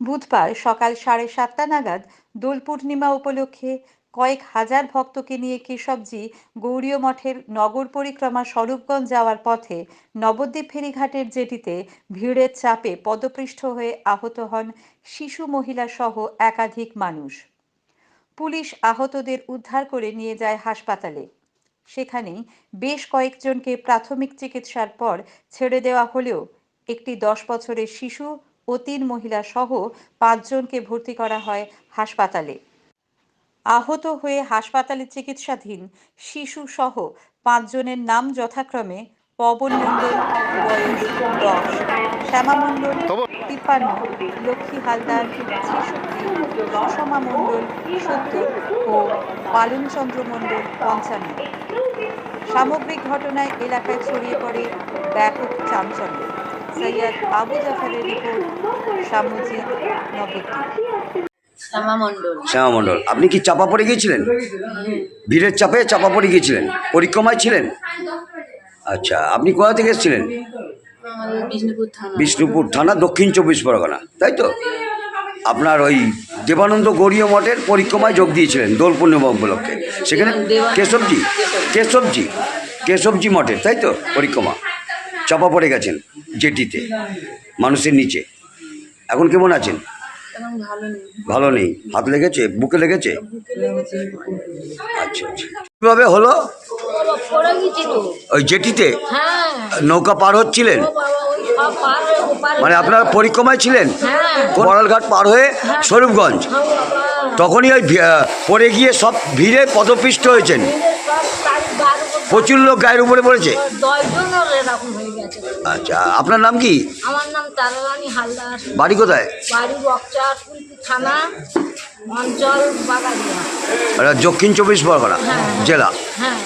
বুধবার সকাল সাড়ে সাতটা নাগাদ দোল পূর্ণিমা উপলক্ষে কয়েক হাজার ভক্তকে নিয়ে কেশবজি গৌরীয় মঠের নগর পরিক্রমা স্বরূপগঞ্জ যাওয়ার পথে নবদ্বীপ ফেরিঘাটের জেটিতে ভিড়ের চাপে পদপৃষ্ঠ হয়ে আহত হন শিশু মহিলা সহ একাধিক মানুষ। পুলিশ আহতদের উদ্ধার করে নিয়ে যায় হাসপাতালে। সেখানেই বেশ কয়েকজনকে প্রাথমিক চিকিৎসার পর ছেড়ে দেওয়া হলেও একটি দশ বছরের শিশু ও তিন মহিলা সহ পাঁচজনকে ভর্তি করা হয় হাসপাতালে। আহত হয়ে হাসপাতালে চিকিৎসাধীন শিশু সহ পাঁচজনের নাম যথাক্রমে পবন মণ্ডল বয়স দশ শ্যামা মণ্ডল তিপ্পান্ন লক্ষ্মী হালদার ছেষট্টি সুষমা মণ্ডল সত্তর ও পালনচন্দ্র মণ্ডল পঞ্চান্ন। সামগ্রিক ঘটনায় এলাকায় ছড়িয়ে পড়ে ব্যাপক চাঞ্চল্য। সৈয়দ আবু জাফরের রিপোর্ট সামুজিক নবদ্বীপ। শ্যামা মণ্ডল। আপনি কি চাপা পড়ে গিয়েছিলেন? ভিড়ের চাপে চাপা পড়ে গিয়েছিলেন? পরিক্রমায় ছিলেন? আচ্ছা আপনি কোথা থেকে এসেছিলেন? বিষ্ণুপুর থানা। দক্ষিণ চব্বিশ পরগনা তাই তো? আপনার ওই দেবানন্দ গৌরীয় মঠের পরিক্রমায় যোগ দিয়েছিলেন দোল পূর্ণিমা উপলক্ষে। সেখানে কেশবজি কেশবজি। কেশবজি মঠের তাই তো? পরিক্রমা। চাপা পড়ে গেছেন জেটিতে মানুষের নিচে। এখন কেমন আছেন? ভালো নেই। হাত লেগেছে? বুকে লেগেছে? আচ্ছা আচ্ছা। কীভাবে হলো? ওই জেটিতে? হ্যাঁ। নৌকা পার হচ্ছিলেন? মানে আপনারা পরিক্রমায় ছিলেন? হ্যাঁ। বড়ালঘাট পার হয়ে স্বরূপগঞ্জ? হ্যাঁ, তখনই ওই পড়ে গিয়ে সব ভিড়ে পদপিষ্ট হয়েছেন। প্রচুর লোক গায়ের উপরে পড়েছে? আচ্ছা আপনার নাম কি? আমার নাম তারারানী হালদার। বাড়ি কোথায়? বাড়ি থানা অঞ্চল দক্ষিণ চব্বিশ পরগনা হ্যাঁ। জেলা। হ্যাঁ।